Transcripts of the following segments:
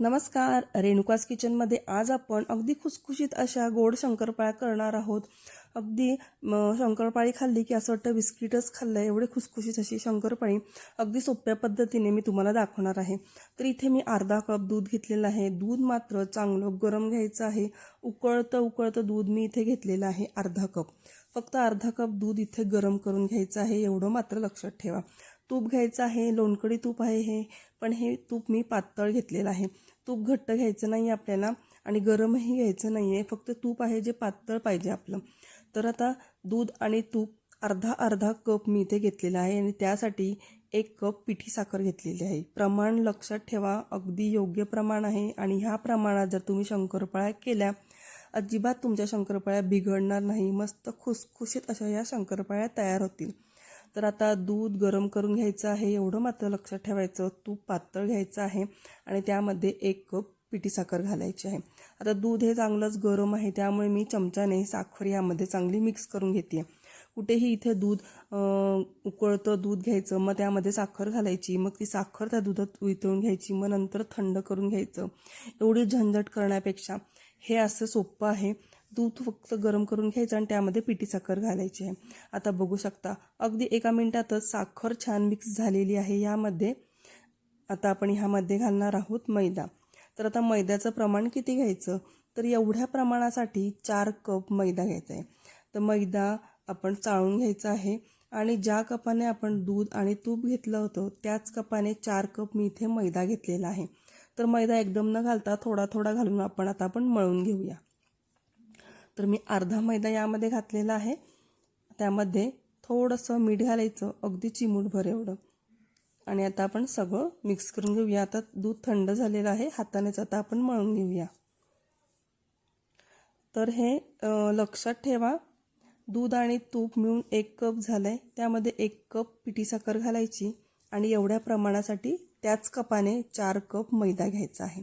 नमस्कार. रेणुकास किचनमध्ये आज आपण अगदी खुसखुशीत अशा गोड शंकरपाळ्या करणार आहोत. अगदी शंकरपाळी खाल्ली की असं वाटतं बिस्किटच खाल्लं आहे एवढे खुसखुशीत अशी शंकरपाळी. अगदी सोप्या पद्धतीने मी तुम्हाला दाखवणार आहे. तर इथे मी अर्धा कप दूध घेतलेलं आहे. दूध मात्र चांगलं गरम घ्यायचं आहे. उकळतं उकळतं दूध मी इथे घेतलेलं आहे अर्धा कप. फक्त अर्धा कप दूध इथे गरम करून घ्यायचं आहे. एवढं मात्र लक्षात ठेवा. तूप घ्यायचं आहे लोणकडी तूप आहे हे पण हे तूप मी पातळ घेतलेलं आहे. तूप घट्ट घ्यायचं नाही आपल्याला आणि गरमही घ्यायचं नाही आहे फक्त तूप आहे जे पातळ पाहिजे आपलं. तर आता दूध आणि तूप अर्धा अर्धा कप मी इथे घेतलेला आहे आणि त्यासाठी एक कप पिठी साखर घेतलेली आहे. प्रमाण लक्षात ठेवा अगदी योग्य प्रमाण आहे आणि ह्या प्रमाणात जर तुम्ही शंकरपाळ्या केल्या अजिबात तुमच्या शंकरपाळ्या बिघडणार नाही. मस्त खुसखुशीत अशा या शंकरपाळ्या तयार होतील. तर आता दूध गरम करून घ्यायचं आहे एवढं मात्र लक्षात ठेवायचं तूप पातळ घ्यायचं आहे आणि त्यामध्ये एक कप पिठी साखर घालायची आहे. आता दूध हे चांगलंच गरम आहे त्यामुळे मी चमच्याने साखर यामध्ये चांगली मिक्स करून घेते कुठेही इथे दूध उकळतं दूध घ्यायचं मग त्यामध्ये साखर घालायची मग ती साखर त्या दुधात वितळून घ्यायची मग नंतर थंड करून घ्यायचं. एवढी झंझट करण्यापेक्षा हे असं सोपं आहे. दूध फक्त गरम करून घ्यायचं आणि त्यामध्ये पिठी साखर घालायची आहे. आता बघू शकता अगदी एका मिनिटातच साखर छान मिक्स झालेली आहे. यामध्ये आता आपण ह्यामध्ये घालणार आहोत मैदा. तर आता मैद्याचं प्रमाण किती घ्यायचं? तर एवढ्या प्रमाणासाठी चार कप मैदा घ्यायचा आहे. तर मैदा आपण चाळून घ्यायचा आहे आणि ज्या कपाने आपण दूध आणि तूप घेतलं होतं त्याच कपाने चार कप मी इथे मैदा घेतलेला आहे. तर मैदा एकदम न घालता थोडा थोडा घालून आपण आता आपण मळून घेऊया. तर मी अर्धा मैदा यामध्ये घातलेला आहे. त्यामध्ये थोडंसं मीठ घालायचं अगदी चिमूटभर एवढं. आणि आता आपण सगळं मिक्स करून घेऊया. आता दूध थंड झालेलं आहे. हातानेच आता आपण मळून घेऊया. तर हे लक्षात ठेवा. दूध आणि तूप मिळून एक कप झालं आहे त्यामध्ये एक कप पिठी साखर घालायची आणि एवढ्या प्रमाणासाठी त्याच कपाने चार कप मैदा घ्यायचा आहे.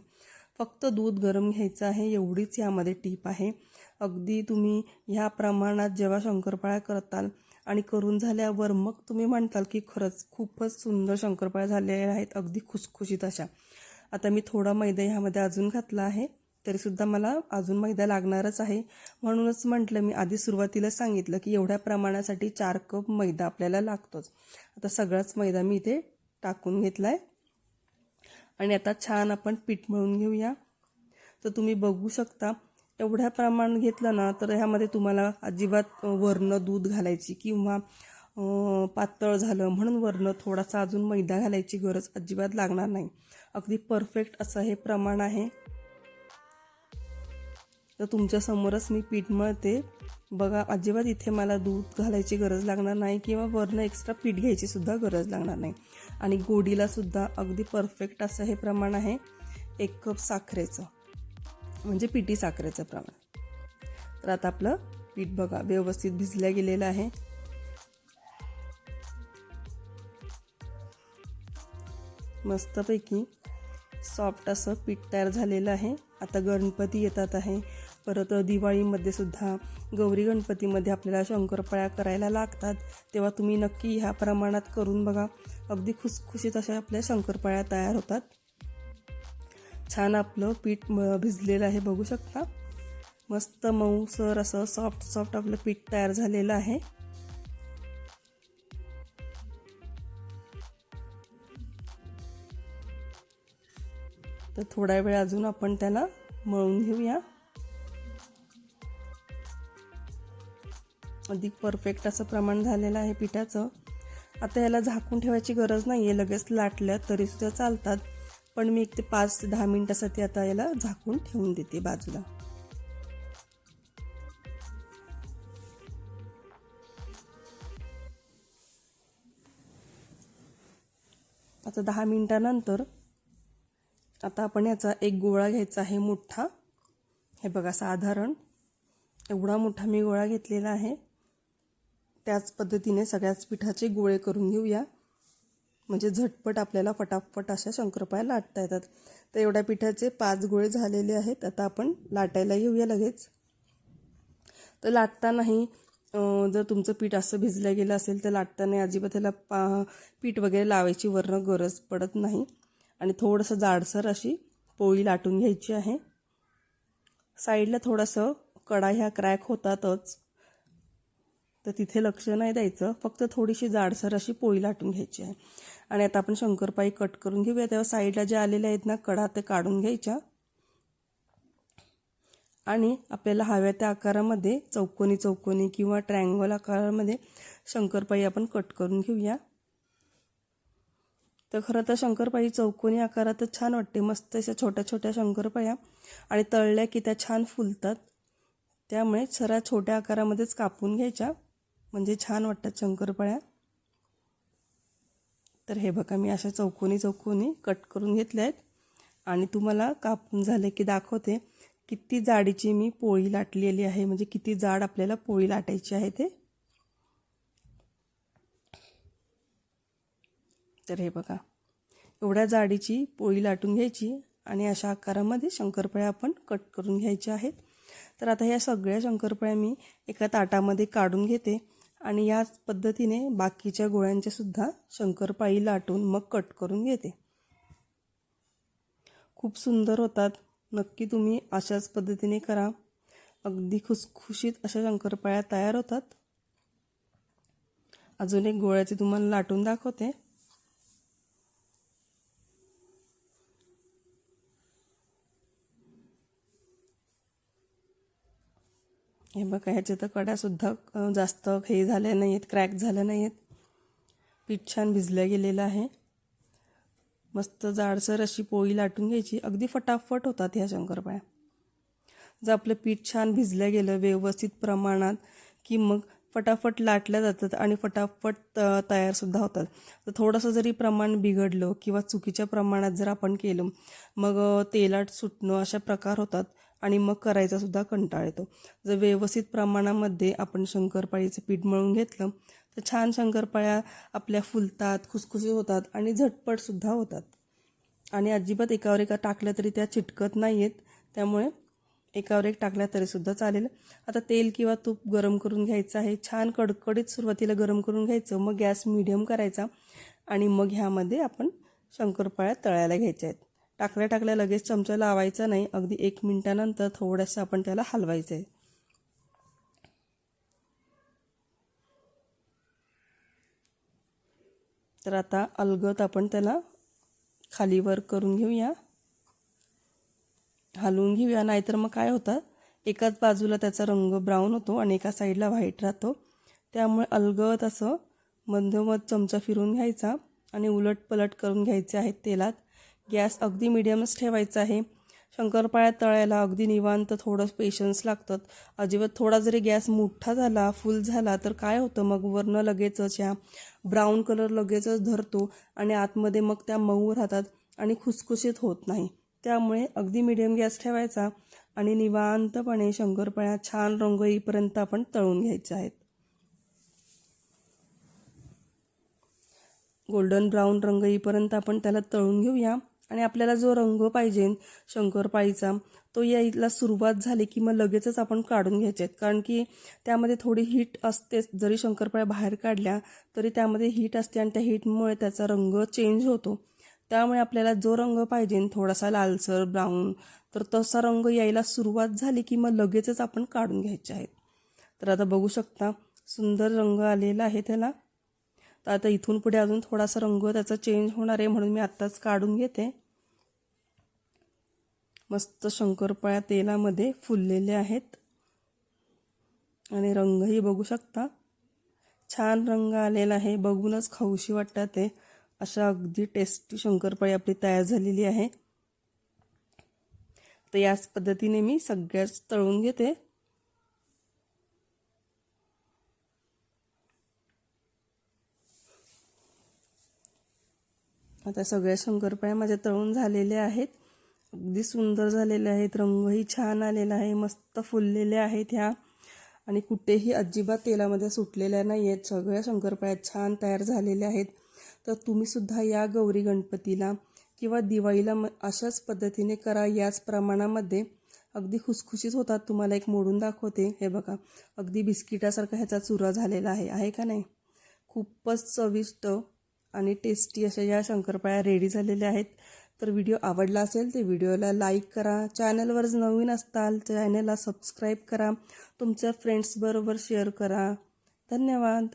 फक्त दूध गरम घ्यायचं आहे. एवढीच यामध्ये टीप आहे. अगदी तुम्ही ह्या प्रमाणात जेव्हा शंकरपाळ्या करताल आणि करून झाल्यावर मग तुम्ही म्हणताल की खरंच खूपच सुंदर शंकरपाळ्या झालेल्या आहेत अगदी खुसखुशीत अशा. आता मी थोडा मैदा ह्यामध्ये अजून घातला आहे तरीसुद्धा मला अजून मैदा लागणारच आहे. म्हणूनच म्हटलं मी आधी सुरुवातीला सांगितलं की एवढ्या प्रमाणासाठी चार कप मैदा आपल्याला लागतोच. आता सगळाच मैदा मी इथे टाकून घेतला आहे आणि आता छान आपण पीठ मळून घेऊया. तर तुम्ही बघू शकता एवढ्या प्रमाण घेतलं ना तर ह्यामध्ये तुम्हाला अजिबात वरणं दूध घालायची किंवा पातळ झालं म्हणून वरनं थोडासा अजून मैदा घालायची गरज अजिबात लागणार नाही. अगदी परफेक्ट असं हे प्रमाण आहे. तर तुमच्यासमोरच मी पीठ मळते. बघा अजिबात इथे मला दूध घालायची गरज लागणार नाही किंवा वरनं एक्स्ट्रा पीठ घ्यायची सुद्धा गरज लागणार नाही. आणि गोडीला सुद्धा अगदी परफेक्ट असं हे प्रमाण आहे. एक कप साखरेचं. म्हणजे पिठी साखरेचं प्रमाण. तर आता आपलं पीठ बघा व्यवस्थित भिजल्या गेलेलं आहे. मस्तपैकी सॉफ्ट असं पीठ तयार झालेलं आहे. आता गणपती येतात आहे. परत दिवाळीमध्ये सुद्धा गौरी गणपतीमध्ये आपल्याला शंकरपाळ्या करायला लागतात. तेव्हा तुम्ही नक्की ह्या प्रमाणात करून बघा. अगदी खुसखुशीत अशा आपल्या शंकरपाळ्या तयार होतात. छान आपलं पीठ म- भिजलेलं आहे बघू शकता. मस्त मऊसर असं सॉफ्ट सॉफ्ट आपलं पीठ तयार झालेलं आहे. तर थोडा वेळ अजून आपण त्याला मळून घेऊया. अधिक परफेक्ट असं प्रमाण झालेलं आहे पिठाचं. आता याला झाकून ठेवायची गरज नाही आहे लगेच लाटल्या तरीसुद्धा चालतात. पण मी एक ते पाच ते दहा मिनटासाठी आता याला झाकून ठेवून देते बाजूला. आता दहा मिनिटानंतर आता आपण याचा एक गोळा घ्यायचा आहे मोठा हे बघा साधारण एवढा मोठा मी गोळा घेतलेला आहे. त्याच पद्धतीने सगळ्याच पिठाचे गोळे करून घेऊया. म्हणजे झटपट आपल्याला फटाफट अशा शंकरपाळ्या लाटता येतात. तर एवढ्या पिठाचे पाच गोळे झालेले आहेत. आता आपण लाटायला येऊया लगेच. तर लाटतानाही जर तुमचं पीठ असं भिजलं गेलं असेल तर लाटताना अजिबात त्याला पा पीठ वगैरे लावायची वरणं गरज पडत नाही. आणि थोडंसं जाडसर अशी पोळी लाटून घ्यायची आहे. साईडला थोडंसं कडा ह्या क्रॅक होतातच. तर तिथे लक्ष नाही द्यायचं. फक्त थोडीशी जाडसर अशी पोळी लाटून घ्यायची आहे. आणि आता आपण शंकरपाई कट करून घेऊया. तेव्हा साईडला ज्या आलेल्या आहेत ना कडा ते काढून घ्यायच्या. आणि आपल्याला हव्या त्या आकारामध्ये चौकोनी चौकोनी किंवा ट्रँगल आकारामध्ये शंकरपाई आपण कट करून घेऊया. तर खरं तर शंकरपाई चौकोनी आकारातच छान वाटते. मस्त अशा छोट्या छोट्या शंकरपाया आणि तळल्या की त्या छान फुलतात. त्यामुळे सरा छोट्या आकारामध्येच कापून घ्यायच्या. म्हणजे छान वाटतात शंकरपाळ्या. तर हे बघा मी अशा चौकोनी चौकोनी कट करून घेतल्या आहेत आणि तुम्हाला कापून झाले की दाखवते किती जाडीची मी पोळी लाटलेली आहे. म्हणजे किती जाड आपल्याला पोळी लाटायची आहे ते. तर हे बघा एवढ्या जाडीची पोळी लाटून घ्यायची आणि अशा आकारामध्ये शंकरपाळ्या आपण कट करून घ्यायच्या आहेत. तर आता ह्या सगळ्या शंकरपाळ्या मी एका ताटामध्ये काढून घेते. आणि याच पद्धतीने बाकीच्या गोळ्यांचेसुद्धा शंकरपाळी लाटून मग कट करून घेते. खूप सुंदर होतात. नक्की तुम्ही अशाच पद्धतीने करा. अगदी खुसखुशीत अशा शंकरपाळ्या तयार होतात. अजून एक गोळ्याचे तुम्हाला लाटून दाखवते. हे बघा ह्याच्या तर कड्यासुद्धा जास्त हे झाल्या नाही आहेत क्रॅक झाल्या नाही आहेत पीठ छान भिजलं गेलेलं आहे. मस्त जाडसर अशी पोळी लाटून घ्यायची. अगदी फटाफट होतात ह्या शंकरपाळ्या. जर आपलं पीठ छान भिजलं गेलं व्यवस्थित प्रमाणात की मग फटाफट लाटल्या जातात आणि फटाफट तयारसुद्धा होतात. तर थोडंसं जरी प्रमाण बिघडलं किंवा चुकीच्या प्रमाणात जर आपण केलं मग तेलाट सुटणं अशा प्रकार होतात. आणि मग करायचासुद्धा कंटाळ येतो. जर व्यवस्थित प्रमाणामध्ये आपण शंकरपाळीचं पीठ मळून घेतलं तर छान शंकरपाळ्या आपल्या फुलतात खुसखुशीत होतात आणि झटपटसुद्धा होतात. आणि अजिबात एकावर एका टाकल्या तरी त्या चिटकत नाही आहेत त्यामुळे एकावर एक टाकल्या तरीसुद्धा चालेल. आता तेल किंवा तूप गरम करून घ्यायचं आहे. छान कडकडीत सुरुवातीला गरम करून घ्यायचं. मग गॅस मिडियम करायचा. आणि मग ह्यामध्ये आपण शंकरपाळ्या तळायला घ्यायच्या आहेत. टाकल्या टाकल्या लगेच चमचा लावायचा नाही. अगदी एक मिनटानंतर थोडंसं आपण त्याला हलवायचं आहे तर आता अलगत आपण त्याला खाली वर करून घेऊया. हलवून घेऊया. नाहीतर मग काय होतं? एकाच बाजूला त्याचा रंग ब्राऊन होतो आणि एका साईडला व्हाईट राहतो. त्यामुळे अलगत असं मध्यमध चमचा फिरून घ्यायचा आणि उलट पलट करून घ्यायचे आहेत तेलात. गॅस अगदी मिडियमच ठेवायचा आहे. शंकरपाळ्या तळायला अगदी निवांत थोडं पेशन्स लागतात. अजिबात थोडा जरी गॅस मोठा झाला फुल झाला तर काय होतं? मग वरनं लगेचच ह्या ब्राऊन कलर लगेचच धरतो आणि आतमध्ये मग त्या मऊ राहतात आणि खुसखुशीत होत नाही. त्यामुळे अगदी मिडियम गॅस ठेवायचा आणि निवांतपणे शंकरपाळ्या छान रंग येईपर्यंत आपण तळून घ्यायच्या आहेत. गोल्डन ब्राऊन रंग येईपर्यंत आपण त्याला तळून घेऊया. आणि आपल्याला जो रंग पाहिजे शंकरपाळीचा तो यायला सुरुवात झाली की मग लगेचच आपण काढून घ्यायचे. आहेत कारण की त्यामध्ये थोडी हीट असतेच जरी शंकरपाळ्या बाहेर काढल्या तरी त्यामध्ये हीट असते आणि त्या हीटमुळे त्याचा रंग चेंज होतो. त्यामुळे आपल्याला जो रंग पाहिजे थोडासा लालसर ब्राऊन तर तसा रंग यायला सुरुवात झाली की मग लगेचच आपण काढून घ्यायचे आहेत. तर आता बघू शकता सुंदर रंग आलेला आहे त्याला. तर आता इथून पुढे अजून थोडासा रंग त्याचा चेंज होणार आहे म्हणून मी आत्ताच काढून घेते. मस्त शंकरपाळ्या तेलामध्ये फुललेले आहेत. आणि रंगही बघू शकता. छान रंग आलेला आहे. बघूनच खाऊशी वाटतात ते. अशा अगदी टेस्टी शंकरपाळी आपली तयार झालेली आहे. तर याच पद्धतीने मी सगळ्याच तळून घेते. आता सगळ्या शंकरपाळ्या माझ्या तळून झालेल्या आहेत. अगदी सुंदर झालेले आहेत. रंगही छान आलेला आहे. मस्त फुललेल्या आहेत ह्या. आणि कुठेही अजिबात तेलामध्ये सुटलेल्या नाही आहेत सगळ्या शंकरपाळ्या छान तयार झालेल्या आहेत. तर तुम्हीसुद्धा या गौरी गणपतीला किंवा दिवाळीला म अशाच पद्धतीने करा. याच प्रमाणामध्ये अगदी खुसखुशीत होतात. तुम्हाला एक मोडून दाखवते. हे बघा. अगदी बिस्किटासारखा ह्याचा चुरा झालेला आहे. आहे का नाही? खूपच चविष्ट आणि टेस्टी अशा या शंकरपाळ्या रेडी झालेल्या आहेत. तर व्हिडिओ आवडला असेल तर व्हिडिओला लाईक करा. चॅनलवर नवीन असताल चॅनलला सबस्क्राईब करा. तुमच्या फ्रेंड्सबरोबर शेअर करा. धन्यवाद.